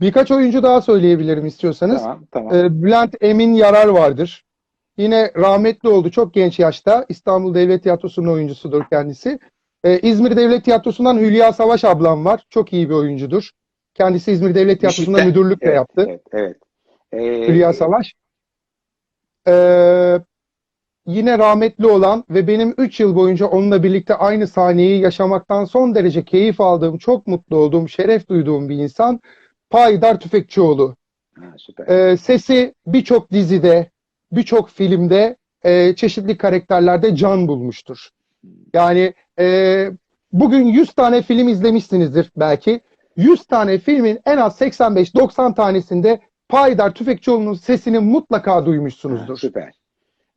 Birkaç oyuncu daha söyleyebilirim istiyorsanız. Tamam, tamam. Ee, Bülent Emin Yarar vardır. Yine rahmetli oldu çok genç yaşta. İstanbul Devlet Tiyatrosu'nun oyuncusudur kendisi. Ee, İzmir Devlet Tiyatrosu'ndan Hülya Savaş ablam var. Çok iyi bir oyuncudur. Kendisi İzmir Devlet Tiyatrosu'nda müdürlük de evet, yaptı. Evet, evet. Ee, Hülya Savaş. Ee, yine rahmetli olan ve benim 3 yıl boyunca onunla birlikte aynı sahneyi yaşamaktan son derece keyif aldığım, çok mutlu olduğum, şeref duyduğum bir insan Payidar Tüfekçioğlu. Ha, süper. Ee, sesi birçok dizide, birçok filmde, e, çeşitli karakterlerde can bulmuştur. Yani e, bugün 100 tane film izlemişsinizdir belki. 100 tane filmin en az 85-90 tanesinde Payidar Tüfekçioğlu'nun sesini mutlaka Ha, duymuşsunuzdur. süper.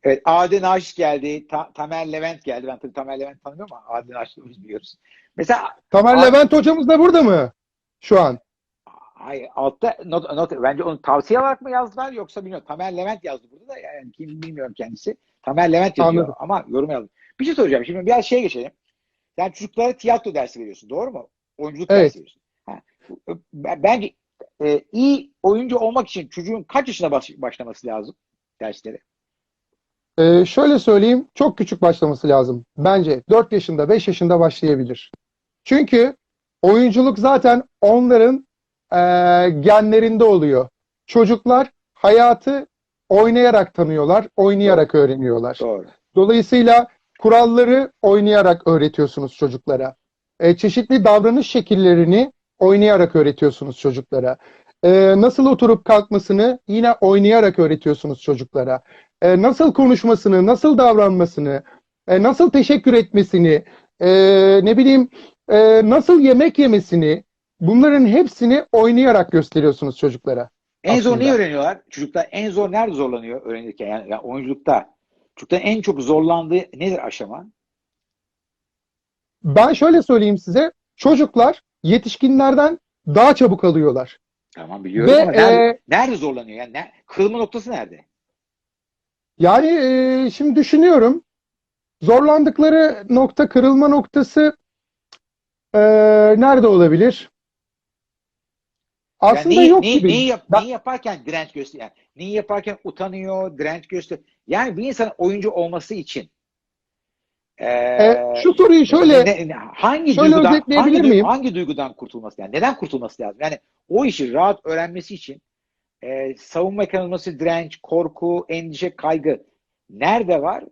Evet, Adem Naşit geldi. Ta- Tamer Levent geldi. Ben tabii Tamer Levent tanımıyorum ama Naşit'i biz biliyoruz. Mesela Tamer Aa. Levent hocamız da burada mı? Şu an. Hayır, altta not, not, bence onu tavsiye olarak mı yazdılar yoksa bilmiyorum. Tamer Levent yazdı burada da yani kim bilmiyorum kendisi. Tamer Levent yazıyor Anladım. ama yorum yazdı. Bir şey soracağım. Şimdi biraz şeye geçelim. Sen çocuklara tiyatro dersi veriyorsun. Doğru mu? Oyunculuk Evet. dersi veriyorsun. Ha. Ben- Bence e, iyi oyuncu olmak için çocuğun kaç yaşına baş- başlaması lazım derslere? Ee, şöyle söyleyeyim, çok küçük başlaması lazım. Bence 4 yaşında, 5 yaşında başlayabilir. Çünkü oyunculuk zaten onların eee, genlerinde oluyor. Çocuklar hayatı oynayarak tanıyorlar, oynayarak öğreniyorlar. Doğru. Dolayısıyla kuralları oynayarak öğretiyorsunuz çocuklara. E, çeşitli davranış şekillerini oynayarak öğretiyorsunuz çocuklara. E, nasıl oturup kalkmasını yine oynayarak öğretiyorsunuz çocuklara. E, nasıl konuşmasını, nasıl davranmasını, e, nasıl teşekkür etmesini, e, ne bileyim e, nasıl yemek yemesini bunların hepsini oynayarak gösteriyorsunuz çocuklara. En zor Aslında. neyi öğreniyorlar? Çocuklar en zor nerede zorlanıyor öğrenirken? Yani, yani oyunculukta. Çocukların en çok zorlandığı nedir aşama? Ben şöyle söyleyeyim size, çocuklar yetişkinlerden daha çabuk alıyorlar. Tamam biliyorum Ve, ama nerede, e, nerede zorlanıyor? Yani ne, kırılma noktası nerede? Yani e, şimdi düşünüyorum, zorlandıkları nokta, kırılma noktası e, nerede olabilir? Aslında yani neyi, yok neyi, gibi. neyi, yap, Ben- neyi yaparken direnç gösteriyor? Yani neyi yaparken utanıyor, direnç gösteriyor. Yani bir insanın oyuncu olması için e, E, şu soruyu şöyle ne- ne- hangi şöyle duygudan özetleyebilir hangi, miyim? hangi duygudan kurtulması yani neden kurtulması lazım? Yani o işi rahat öğrenmesi için e, savunma mekanizması, direnç, korku, endişe, kaygı nerede var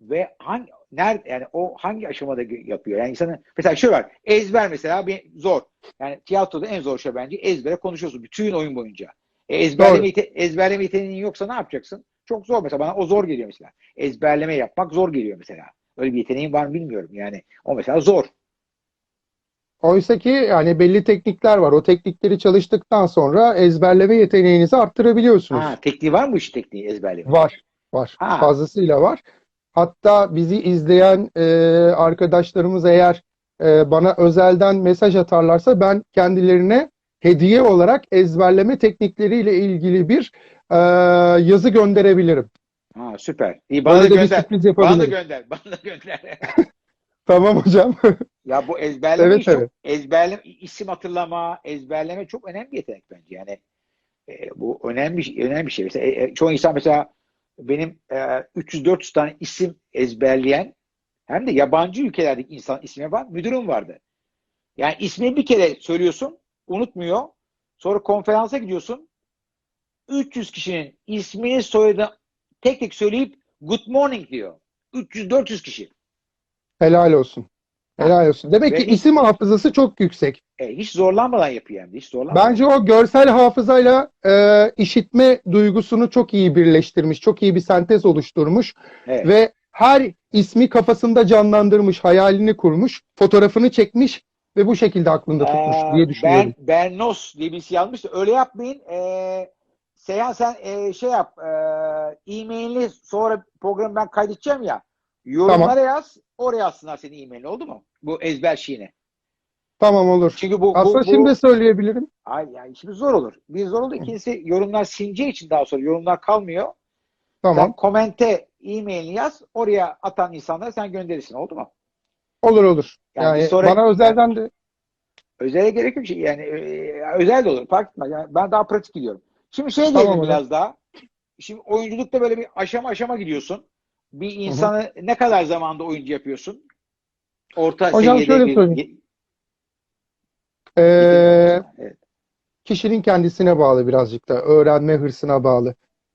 ve hangi nerede yani o hangi aşamada yapıyor? Yani insanın mesela şey var. Ezber mesela bir zor. Yani tiyatroda en zor şey bence ezbere konuşuyorsun bütün oyun boyunca. E, ezberleme, yete- ezberleme yeteneğin yoksa ne yapacaksın? Çok zor mesela. Bana o zor geliyor mesela. Ezberleme yapmak zor geliyor mesela. Öyle bir yeteneğin var mı bilmiyorum yani. O mesela zor. oysa ki yani belli teknikler var. O teknikleri çalıştıktan sonra ezberleme yeteneğinizi arttırabiliyorsunuz. Ha, tekniği var mı iş tekniği ezberleme? Var, var. Ha. Fazlasıyla var. Hatta bizi izleyen e, arkadaşlarımız eğer e, bana özelden mesaj atarlarsa ben kendilerine hediye olarak ezberleme teknikleriyle ilgili bir e, yazı gönderebilirim. Ha, süper. İyi bana da Böyle bir gönder. sürpriz Bana da gönder. Bana da gönder. Tamam hocam. ya bu ezberleme Evet, çok- evet. ezberleme isim hatırlama, ezberleme çok önemli bir yetenek bence. Yani e, bu önemli önemli bir şey. Mesela e, e, çoğu insan mesela benim e, 300-400 tane isim ezberleyen hem de yabancı ülkelerdeki insan ismi var. Müdürüm vardı. Yani ismi bir kere söylüyorsun, unutmuyor. Sonra konferansa gidiyorsun. 300 kişinin ismini soyadını tek tek söyleyip good morning diyor. 300-400 kişi. Helal olsun. Helal olsun. Demek Ve ki isim hafızası çok yüksek. E, hiç zorlanmadan yapıyor de. Hiç zorlanmadan. Bence o görsel hafızayla e, işitme duygusunu çok iyi birleştirmiş, çok iyi bir sentez oluşturmuş Evet. ve her ismi kafasında canlandırmış, hayalini kurmuş, fotoğrafını çekmiş ve bu şekilde aklında tutmuş Ee, diye düşünüyorum. Ben, Bernos diye birisi yazmıştı. Öyle yapmayın. Ee, Seyhan sen ee, şey yap. ee, e-mailini sonra programı ben kaydedeceğim ya. Yorumlara Tamam. yaz. Oraya atsınlar senin e-mailini oldu mu? Bu ezber şeyini. Tamam olur. Çünkü bu, bu, Aslında bu şimdi de söyleyebilirim. ay, yani işimiz zor olur. Bir zor olur. İkincisi yorumlar silineceği için daha sonra yorumlar kalmıyor. Sen Tamam. komente e-mailini yaz. Oraya atan insanlara sen gönderirsin. Oldu mu? Olur olur. Yani Yani bir sonraki- bana özelden de Özele gerek yok. Yani e, özel de olur. Fark etmez. Yani ben daha pratik gidiyorum. Şimdi şey Tamam diyelim hocam. biraz daha. Şimdi oyunculukta böyle bir aşama aşama gidiyorsun. Bir insanı ne kadar zamanda oyuncu yapıyorsun? Orta Hocam şöyle bir- söyleyeyim. Ee, evet. kişinin kendisine bağlı birazcık da. Öğrenme hırsına bağlı.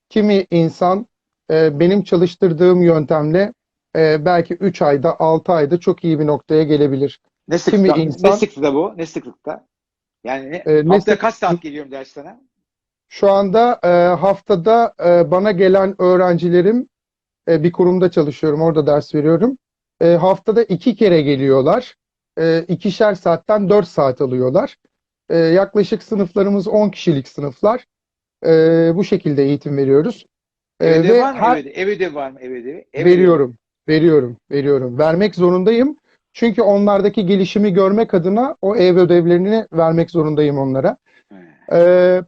Kimi insan e, benim çalıştırdığım yöntemle e, belki 3 ayda 6 ayda çok iyi bir noktaya gelebilir. Ne kimi sıklıkta, insan- ne sıklıkta bu? Ne sıklıkta? Yani ne, Ee, ne sık- kaç saat geliyorum derslere? Şu anda e, haftada e, bana gelen öğrencilerim e, bir kurumda çalışıyorum, orada ders veriyorum. E, haftada iki kere geliyorlar. E, ikişer saatten 4 saat alıyorlar. E, yaklaşık sınıflarımız 10 kişilik sınıflar. E, bu şekilde eğitim veriyoruz. E, Ev ödevi ve var mı? her- Ev ödevi, ev ödevi var mı? Ev ödevi? Ev ödevi. veriyorum, veriyorum, veriyorum. Vermek zorundayım. Çünkü onlardaki gelişimi görmek adına o ev ödevlerini vermek zorundayım onlara. Ee,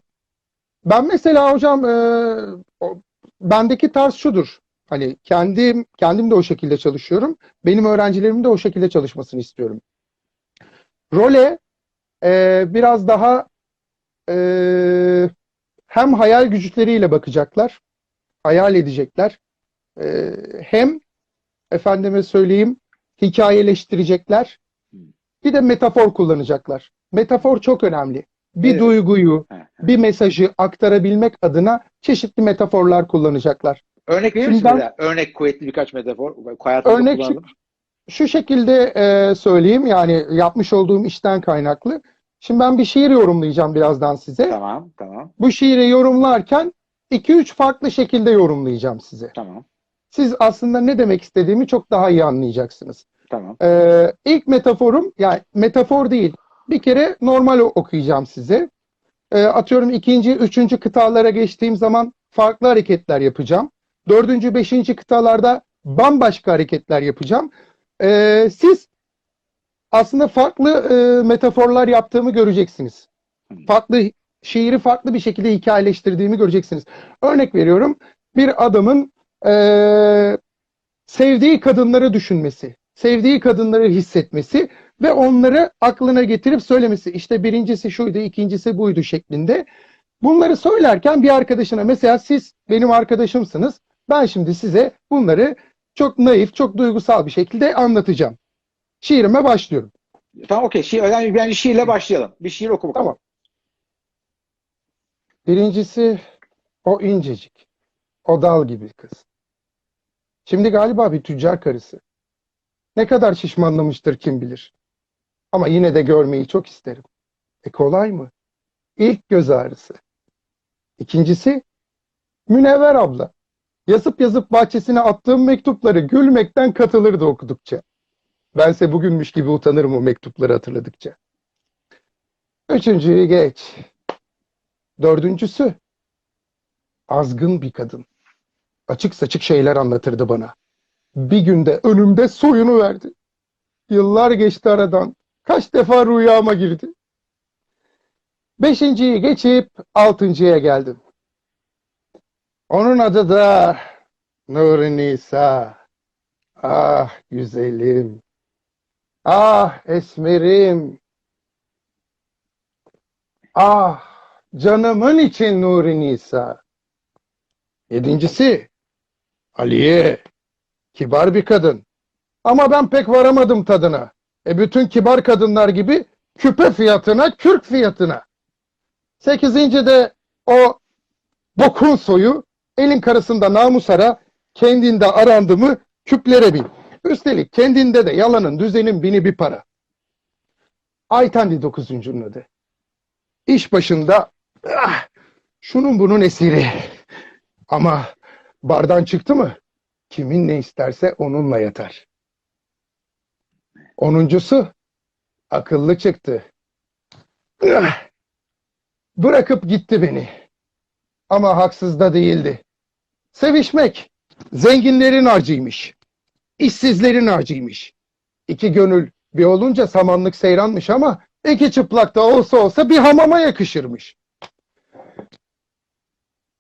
ben mesela hocam e, bendeki tarz şudur. Hani kendim kendim de o şekilde çalışıyorum. Benim öğrencilerimin de o şekilde çalışmasını istiyorum. Role e, biraz daha e, hem hayal güçleriyle bakacaklar, hayal edecekler. E, hem efendime söyleyeyim hikayeleştirecekler. Bir de metafor kullanacaklar. Metafor çok önemli. Bir Evet. duyguyu, bir mesajı aktarabilmek adına çeşitli metaforlar kullanacaklar. Örnek verir misin ben-? Örnek kuvvetli birkaç metafor. Hayatımızda Örnek. Şu şekilde e, söyleyeyim yani yapmış olduğum işten kaynaklı. Şimdi ben bir şiir yorumlayacağım birazdan size. Tamam, tamam, Bu şiiri yorumlarken 2-3 farklı şekilde yorumlayacağım size. tamam, Siz aslında ne demek istediğimi çok daha iyi anlayacaksınız. tamam. Ee, ilk metaforum, yani metafor değil, bir kere normal okuyacağım size. Ee, atıyorum ikinci, üçüncü kıtalara geçtiğim zaman farklı hareketler yapacağım. Dördüncü, beşinci kıtalarda bambaşka hareketler yapacağım. Ee, siz aslında farklı e, metaforlar yaptığımı göreceksiniz. Farklı şiiri farklı bir şekilde hikayeleştirdiğimi göreceksiniz. Örnek veriyorum, bir adamın e, sevdiği kadınları düşünmesi, sevdiği kadınları hissetmesi ve onları aklına getirip söylemesi. İşte birincisi şuydu, ikincisi buydu şeklinde. Bunları söylerken bir arkadaşına mesela siz benim arkadaşımsınız. Ben şimdi size bunları çok naif, çok duygusal bir şekilde anlatacağım. Şiirime başlıyorum. Tamam okey. Şiir, önemli. Bence şiirle başlayalım. Bir şiir oku bakalım. Tamam. Birincisi o incecik, o dal gibi kız. Şimdi galiba bir tüccar karısı. Ne kadar şişmanlamıştır kim bilir. Ama yine de görmeyi çok isterim. E kolay mı? İlk göz ağrısı. İkincisi Münevver abla. Yazıp yazıp bahçesine attığım mektupları gülmekten katılırdı okudukça. Bense bugünmüş gibi utanırım o mektupları hatırladıkça. Üçüncüyü geç. Dördüncüsü azgın bir kadın. Açık saçık şeyler anlatırdı bana. Bir günde önümde soyunu verdi. Yıllar geçti aradan. Kaç defa rüyama girdi. Beşinciyi geçip altıncıya geldim. Onun adı da Nuri Nisa. Ah güzelim. Ah esmerim. Ah canımın için Nuri Nisa. Yedincisi Aliye. Kibar bir kadın. Ama ben pek varamadım tadına. E bütün kibar kadınlar gibi küpe fiyatına, kürk fiyatına. Sekizinci de o bokun soyu elin karısında namusara, kendinde arandı mı küplere bin. Üstelik kendinde de yalanın düzenin bini bir para. Aytendi dokuzuncunun adı. İş başında ah, şunun bunun esiri. Ama bardan çıktı mı kimin ne isterse onunla yatar. Onuncusu akıllı çıktı. Ah, Bırakıp gitti beni. Ama haksız da değildi. Sevişmek zenginlerin harcıymış. İşsizlerin harcıymış. İki gönül bir olunca samanlık seyranmış ama iki çıplak da olsa olsa bir hamama yakışırmış.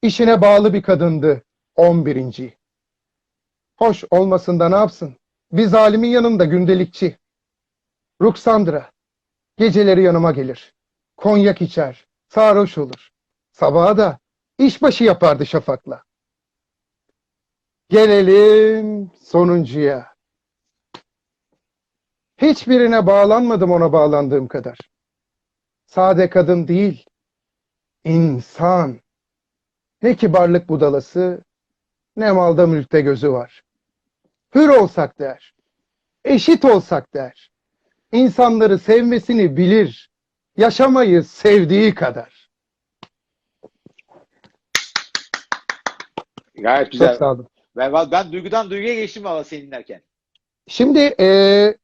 İşine bağlı bir kadındı on birinci. Hoş olmasın da ne yapsın? Bir zalimin yanında gündelikçi. Ruksandra. Geceleri yanıma gelir. Konyak içer. Sarhoş olur. Sabaha da işbaşı yapardı şafakla. Gelelim sonuncuya. Hiçbirine bağlanmadım ona bağlandığım kadar. Sade kadın değil, insan. Ne kibarlık budalası, ne malda mülkte gözü var. Hür olsak der, eşit olsak der. İnsanları sevmesini bilir, yaşamayı sevdiği kadar. Gayet Çok güzel. sağ olun. Ben, ben duygudan duyguya geçtim valla senin dinlerken. Şimdi eee,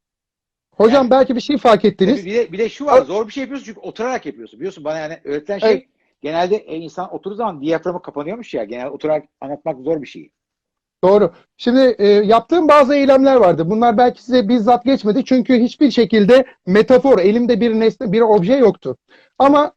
hocam belki bir şey fark ettiniz. Bir de, bir de şu var. Zor bir şey yapıyorsun çünkü oturarak yapıyorsun. Biliyorsun bana yani öğretilen şey Evet. genelde e, insan oturduğu zaman diyaframı kapanıyormuş ya. Genelde oturarak anlatmak zor bir şey. Doğru. Şimdi e, yaptığım bazı eylemler vardı. Bunlar belki size bizzat geçmedi. Çünkü hiçbir şekilde metafor, elimde bir nesne, bir obje yoktu. Ama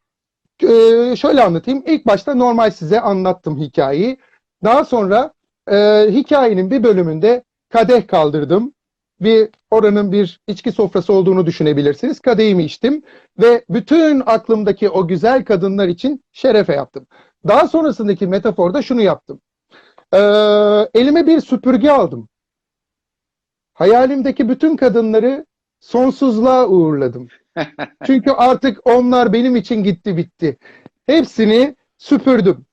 e, şöyle anlatayım. İlk başta normal size anlattım hikayeyi. Daha sonra e, hikayenin bir bölümünde kadeh kaldırdım. Bir oranın bir içki sofrası olduğunu düşünebilirsiniz. Kadehimi içtim ve bütün aklımdaki o güzel kadınlar için şerefe yaptım. Daha sonrasındaki metaforda şunu yaptım. Ee, elime bir süpürge aldım. Hayalimdeki bütün kadınları sonsuzluğa uğurladım. Çünkü artık onlar benim için gitti bitti. Hepsini süpürdüm.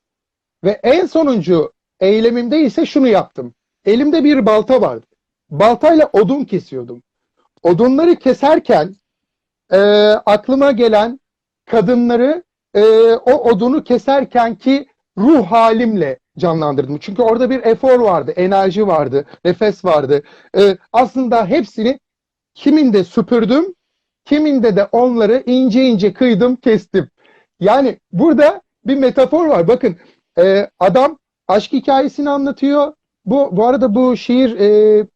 Ve en sonuncu eylemimde ise şunu yaptım. Elimde bir balta vardı. Baltayla odun kesiyordum. Odunları keserken e, aklıma gelen kadınları e, o odunu keserken ki ruh halimle canlandırdım. Çünkü orada bir efor vardı, enerji vardı, nefes vardı. Ee, aslında hepsini kiminde süpürdüm, kiminde de onları ince ince kıydım, kestim. Yani burada bir metafor var. Bakın e, adam aşk hikayesini anlatıyor. Bu bu arada bu şiir e,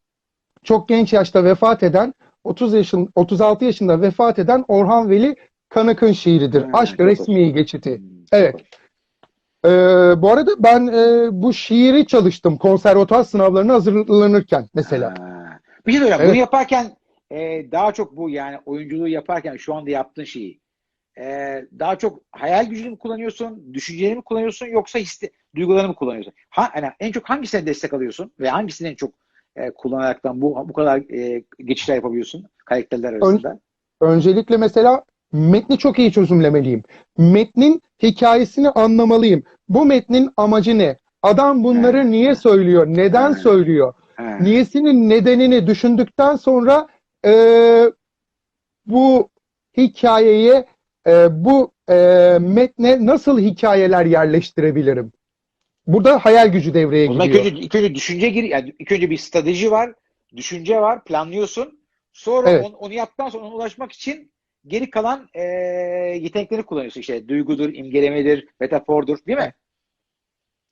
çok genç yaşta vefat eden 30 yaşın 36 yaşında vefat eden Orhan Veli Kanık'ın şiiridir. Ha, Aşk resmi geçiti. Hmm, Evet. Ee, bu arada ben e, bu şiiri çalıştım konservatuar sınavlarına hazırlanırken mesela. Ha. Bir şey söyleyeceğim. Evet. Bunu yaparken e, daha çok bu yani oyunculuğu yaparken şu anda yaptığın şeyi e, daha çok hayal gücünü mü kullanıyorsun, düşünceni mi kullanıyorsun yoksa hisse, duygularını mı kullanıyorsun? Ha, yani en çok hangisine destek alıyorsun ve hangisini en çok e, kullanaraktan bu bu kadar e, geçişler yapabiliyorsun karakterler arasında? Öncelikle mesela metni çok iyi çözümlemeliyim. Metnin hikayesini anlamalıyım. Bu metnin amacı ne? Adam bunları Ha. niye söylüyor? Neden Ha. söylüyor? Ha. Niyesinin nedenini düşündükten sonra e, bu hikayeye, e, bu e, metne nasıl hikayeler yerleştirebilirim? Burada hayal gücü devreye ilk giriyor. önce, ilk önce düşünce gir, yani ilk önce bir strateji var, düşünce var, planlıyorsun. Sonra Evet. onu, onu yaptıktan sonra ona ulaşmak için geri kalan e, yetenekleri kullanıyorsun. İşte duygudur, imgelemedir, metafordur, değil mi?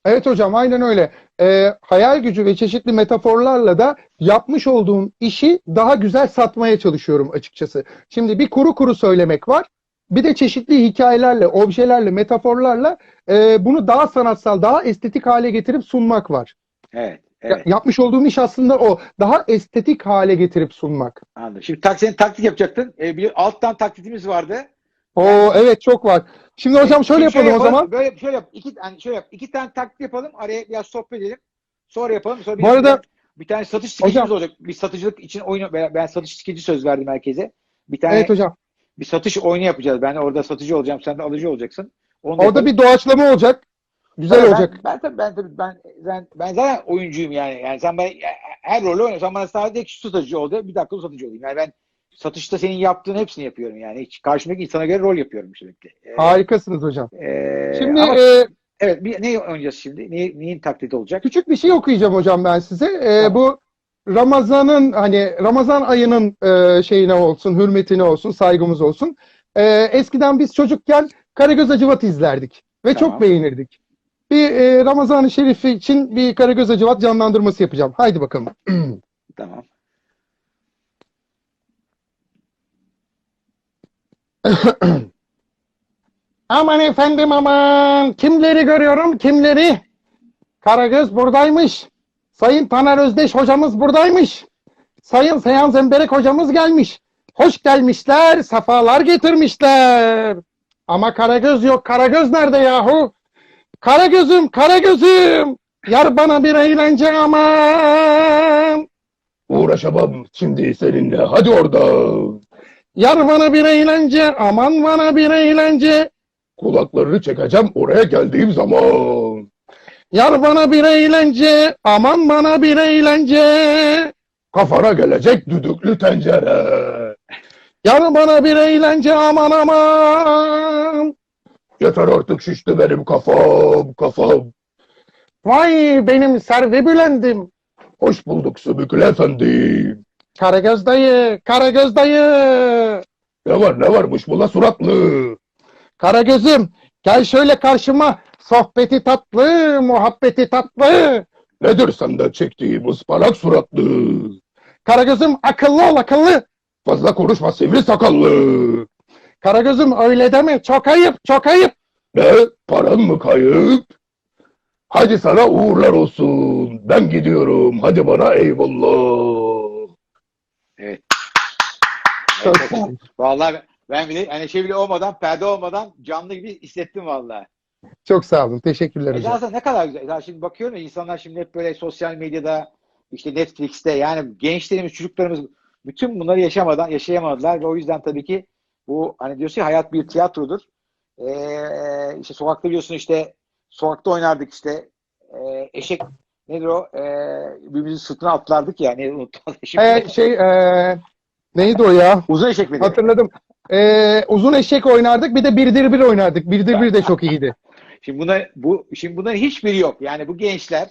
Evet hocam aynen öyle. Ee, hayal gücü ve çeşitli metaforlarla da yapmış olduğum işi daha güzel satmaya çalışıyorum açıkçası. Şimdi bir kuru kuru söylemek var. Bir de çeşitli hikayelerle, objelerle, metaforlarla e, bunu daha sanatsal, daha estetik hale getirip sunmak var. Evet, evet. yapmış olduğum iş aslında o. Daha estetik hale getirip sunmak. Anladım. Şimdi tak, senin taklit yapacaktın. E, bir alttan taklitimiz vardı. Oo evet çok var. Şimdi hocam şöyle Şimdi yapalım o zaman. Böyle şöyle yap. İki, hani şöyle yap. İki tane taklit yapalım. Araya biraz sohbet edelim. Sonra yapalım. Sonra bir, Bu arada- bir tane satış skecimiz Hocam- olacak. Bir satıcılık için oyunu ben, ben satış skeci söz verdim herkese. Bir tane Evet hocam. Bir satış oyunu yapacağız. Ben orada satıcı olacağım, sen de alıcı olacaksın. Onu da Orada yapalım. bir doğaçlama olacak. Güzel Tabii olacak. Ben, ben tabii ben tabii ben, ben ben zaten oyuncuyum yani. Yani sen bana her rolü oynuyorsan bana sadece şu satıcı ol de bir dakika satıcı olayım. Yani ben satışta senin yaptığın hepsini yapıyorum yani. Hiç karşımdaki insana göre rol yapıyorum sürekli. Ee, Harikasınız hocam. ee, Şimdi ama- e, evet bir, ne oynayacağız şimdi? Ne, neyin taklidi olacak? Küçük bir şey okuyacağım hocam ben size. Ee, Tamam. Bu Ramazan'ın hani Ramazan ayının e, şeyine olsun, hürmetine olsun, saygımız olsun. Ee, eskiden biz çocukken Karagöz Acıvat izlerdik ve Tamam. çok beğenirdik. Bir e, Ramazan-ı Şerifi için bir Karagöz Acıvat canlandırması yapacağım. Haydi bakalım. Tamam. Aman efendim aman. Kimleri görüyorum kimleri? Karagöz buradaymış. Sayın Taner Özdeş hocamız buradaymış. Sayın Seyhan Zemberek hocamız gelmiş. Hoş gelmişler, sefalar getirmişler. Ama Karagöz yok. Karagöz nerede yahu? Karagözüm, Karagözüm. Yar bana bir eğlence aman. Uğraşamam şimdi seninle. Hadi oradan. Yar bana bir eğlence, aman bana bir eğlence. Kulaklarını çekeceğim oraya geldiğim zaman. Yar bana bir eğlence, aman bana bir eğlence. Kafana gelecek düdüklü tencere. Yar bana bir eğlence, aman aman. Yeter artık şişti benim kafam, kafam. Vay benim servi bülendim. Hoş bulduk Sübükül Efendi. Karagöz dayı, Karagöz dayı. Ne var ne varmış bula suratlı. Karagözüm, gel şöyle karşıma. Sohbeti tatlı, muhabbeti tatlı. Nedir senden çektiğim ıspanak suratlı. Karagözüm akıllı ol akıllı. Fazla konuşma sivri sakallı. Karagözüm öyle deme, çok ayıp, çok ayıp. Ne? Paran mı kayıp? Hadi sana uğurlar olsun. Ben gidiyorum. Hadi bana eyvallah. Evet. Evet. Vallahi ben bile hani şey bile olmadan, perde olmadan canlı gibi hissettim vallahi. Çok sağ olun, teşekkürler hocam. Esasında ne kadar güzel. Ya şimdi bakıyorum ya insanlar şimdi hep böyle sosyal medyada işte Netflix'te yani gençlerimiz, çocuklarımız bütün bunları yaşamadan yaşayamadılar ve o yüzden tabii ki bu hani diyorsun ya hayat bir tiyatrodur. Ee, işte sokakta biliyorsun işte sokakta oynardık işte ee, eşek nedir o? Ee, birbirimizin sırtına atlardık ya. Ne unuttum. Ee, şey, ee, neydi o ya? uzun eşek miydi? Hatırladım. Ee, uzun eşek oynardık, bir de birdir bir oynardık. Birdir bir de çok iyiydi. Şimdi bunlar bu şimdi bunların hiçbiri yok. Yani bu gençler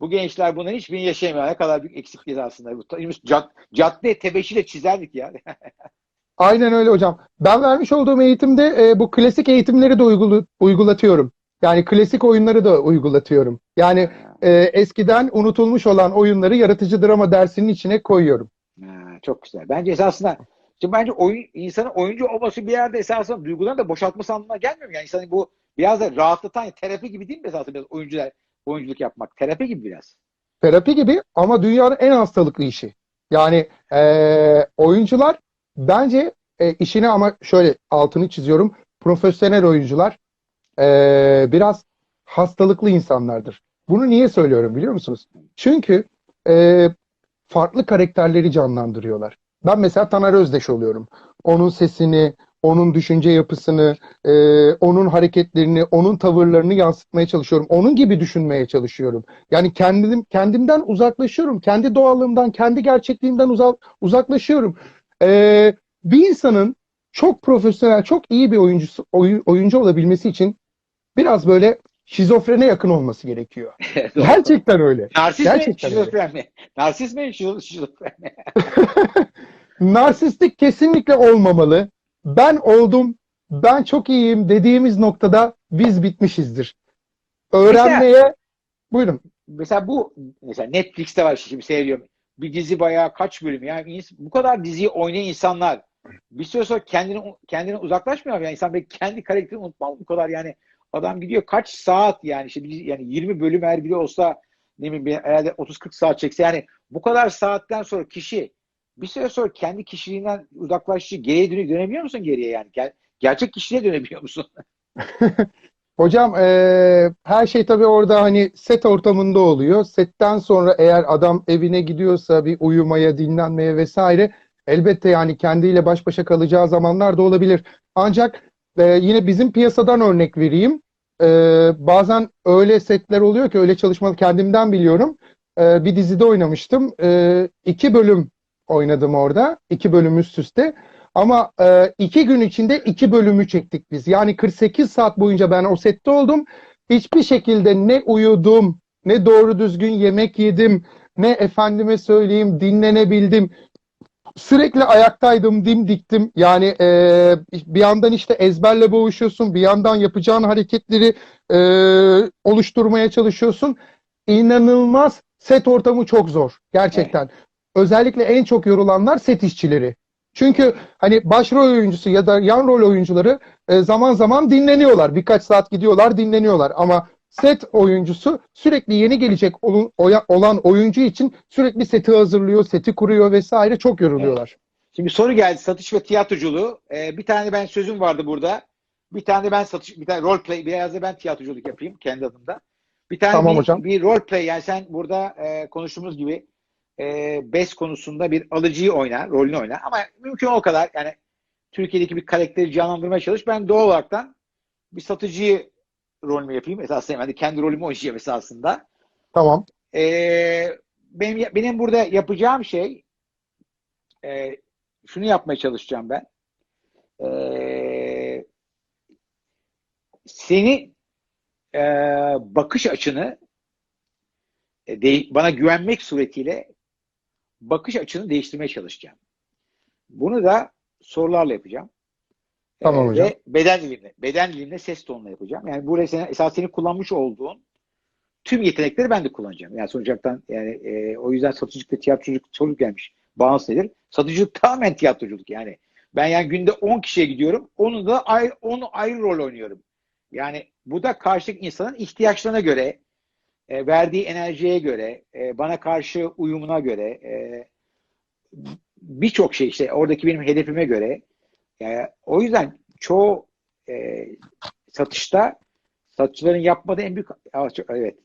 bu gençler bunların hiçbirini yaşayamıyor. Ne kadar büyük eksikliği aslında. Bu cad, cadde tebeşirle çizerdik ya. Aynen öyle hocam. Ben vermiş olduğum eğitimde e, bu klasik eğitimleri de uygulu- uygulatıyorum. Yani klasik oyunları da uygulatıyorum. Yani e, eskiden unutulmuş olan oyunları yaratıcı drama dersinin içine koyuyorum. Ha, çok güzel. Bence esasında şimdi bence oyun insanın oyuncu olması bir yerde esasında duygularını da boşaltması anlamına gelmiyor? Yani insanı bu biraz da rahatlatan terapi gibi değil mi esasında biraz oyuncular oyunculuk yapmak? Terapi gibi biraz. Terapi gibi ama dünyanın en hastalıklı işi. Yani e, oyuncular bence e, işine ama şöyle altını çiziyorum. Profesyonel oyuncular e, biraz hastalıklı insanlardır. Bunu niye söylüyorum biliyor musunuz? Çünkü e, farklı karakterleri canlandırıyorlar. Ben mesela Taner Özdeş oluyorum. Onun sesini, onun düşünce yapısını, e, onun hareketlerini, onun tavırlarını yansıtmaya çalışıyorum. Onun gibi düşünmeye çalışıyorum. Yani kendim kendimden uzaklaşıyorum. Kendi doğallığımdan, kendi gerçekliğimden uza- uzaklaşıyorum. E, bir insanın çok profesyonel, çok iyi bir oyuncusu, oy- oyuncu olabilmesi için biraz böyle şizofrene yakın olması gerekiyor. Gerçekten öyle. Narsist mi? Gerçekten öyle. Şizofren mi? Narsist mi? Şizo- Şizofren mi? Narsistik kesinlikle olmamalı. Ben oldum, ben çok iyiyim dediğimiz noktada biz bitmişizdir. Öğrenmeye, buyurun. Mesela bu mesela Netflix'te var şimdi seyrediyorum. Bir dizi bayağı kaç bölüm yani bu kadar diziyi oynayan insanlar bir süre sonra kendini kendini uzaklaşmıyor mu? Yani insan belki kendi karakterini unutmalı bu kadar yani adam gidiyor kaç saat yani işte yani 20 bölüm her biri olsa ne bileyim herhalde 30-40 saat çekse yani bu kadar saatten sonra kişi bir süre sonra kendi kişiliğinden uzaklaştığı geriye dönüyor dönebiliyor musun geriye yani? Ger- gerçek kişiliğe dönebiliyor musun? Hocam eee, her şey tabii orada hani set ortamında oluyor. Setten sonra eğer adam evine gidiyorsa bir uyumaya, dinlenmeye vesaire elbette yani kendiyle baş başa kalacağı zamanlar da olabilir. Ancak eee, yine bizim piyasadan örnek vereyim. Eee, bazen öyle setler oluyor ki öyle çalışmalı kendimden biliyorum. Eee, bir dizide oynamıştım. Eee, iki bölüm oynadım orada. iki bölüm üst üste. Ama e, iki gün içinde iki bölümü çektik biz. Yani 48 saat boyunca ben o sette oldum. Hiçbir şekilde ne uyudum, ne doğru düzgün yemek yedim, ne efendime söyleyeyim dinlenebildim. Sürekli ayaktaydım, dimdiktim. Yani e, bir yandan işte ezberle boğuşuyorsun, bir yandan yapacağın hareketleri e, oluşturmaya çalışıyorsun. İnanılmaz set ortamı çok zor gerçekten. Özellikle en çok yorulanlar set işçileri. Çünkü hani başrol oyuncusu ya da yan rol oyuncuları e, zaman zaman dinleniyorlar. Birkaç saat gidiyorlar, dinleniyorlar. Ama set oyuncusu sürekli yeni gelecek olan oyuncu için sürekli seti hazırlıyor, seti kuruyor vesaire çok yoruluyorlar. Şimdi soru geldi satış ve tiyatroculuğu. Ee, bir tane ben sözüm vardı burada. Bir tane ben satış, bir tane role play, biraz da ben tiyatroculuk yapayım kendi adımda. Bir tane Tamam bir, hocam. bir role play yani sen burada e, konuştuğumuz gibi e, BES konusunda bir alıcıyı oyna, rolünü oyna. Ama mümkün o kadar yani Türkiye'deki bir karakteri canlandırmaya çalış. Ben doğal olaraktan bir satıcıyı rolümü yapayım. Esasında yani kendi rolümü oynayacağım esasında. Tamam. Ee, benim benim burada yapacağım şey e, şunu yapmaya çalışacağım ben. Ee, seni e, bakış açını e, de- bana güvenmek suretiyle bakış açını değiştirmeye çalışacağım. Bunu da sorularla yapacağım. Tamam Ee, hocam. Ve beden dilimle, beden dilimle ses tonla yapacağım. Yani burada sen, esas senin kullanmış olduğun tüm yetenekleri ben de kullanacağım. Yani sonuçta yani e, o yüzden satıcılık ve tiyatroculuk soru gelmiş. Bağımsız nedir? Satıcılık tamamen tiyatroculuk yani. Ben yani günde 10 kişiye gidiyorum. Onu da ayrı, onu ayrı rol oynuyorum. Yani bu da karşıdaki insanın ihtiyaçlarına göre, e, verdiği enerjiye göre, e, bana karşı uyumuna göre, e, birçok şey işte oradaki benim hedefime göre. Yani o yüzden çoğu e, satışta satışçıların yapmadığı en büyük evet.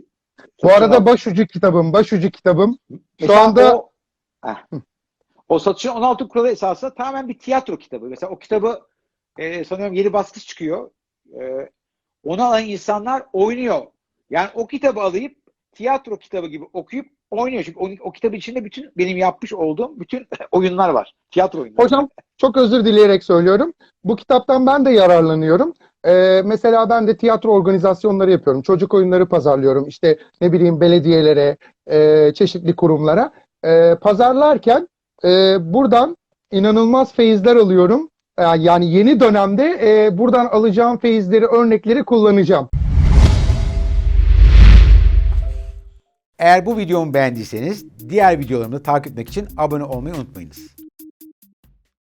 Bu arada başucu kitabım, başucu kitabım. Şu Mesela anda o, Heh. o satışın 16 kuralı esasında tamamen bir tiyatro kitabı. Mesela o kitabı e, sanıyorum yeni baskısı çıkıyor. E, onu alan insanlar oynuyor. Yani o kitabı alıp tiyatro kitabı gibi okuyup oynuyor. Çünkü o, o kitabın içinde bütün benim yapmış olduğum bütün oyunlar var. Tiyatro oyunları. Hocam çok özür dileyerek söylüyorum. Bu kitaptan ben de yararlanıyorum. Ee, mesela ben de tiyatro organizasyonları yapıyorum. Çocuk oyunları pazarlıyorum. İşte ne bileyim belediyelere, e, çeşitli kurumlara. E, pazarlarken e, buradan inanılmaz feyizler alıyorum. E, Yani yeni dönemde e, buradan alacağım feyizleri, örnekleri kullanacağım. Eğer bu videomu beğendiyseniz diğer videolarımı takip etmek için abone olmayı unutmayınız.